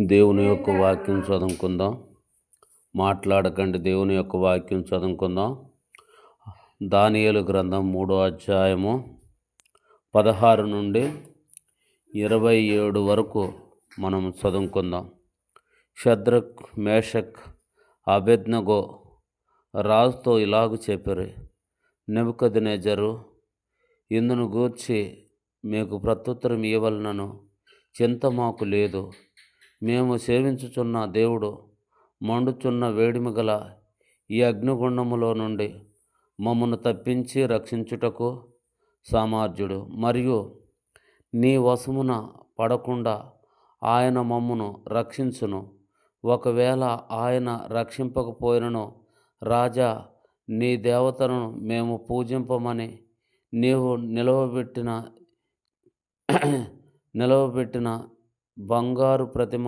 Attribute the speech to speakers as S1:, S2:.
S1: దేవుని యొక్క వాక్యం చదువుకుందాం. మాట్లాడకండి దేవుని యొక్క వాక్యం చదువుకుందాం. దానియలు గ్రంథం మూడో అధ్యాయము పదహారు నుండి ఇరవై ఏడు వరకు మనం చదువుకుందాం. షద్రక్ మేషక్ అబెద్నగో రాజుతో ఇలాగు చెప్పారు నెబుకద్నెజరు ఇందును గూర్చి మీకు ప్రత్యుత్తరం ఇవ్వలనను చింత మాకు లేదు. మేము సేవించుచున్న దేవుడు మండుచున్న వేడిమి గల ఈ అగ్నిగుండములో నుండి మమ్మను తప్పించి రక్షించుటకు సామర్థ్యుడు. మరియు నీ వశమున పడకుండా ఆయన మమ్మను రక్షించును. ఒకవేళ ఆయన రక్షింపకపోయినను రాజా నీ దేవతలను మేము పూజింపమని నీవు నిలవబెట్టిన నిలవబెట్టిన బంగారు ప్రతిమ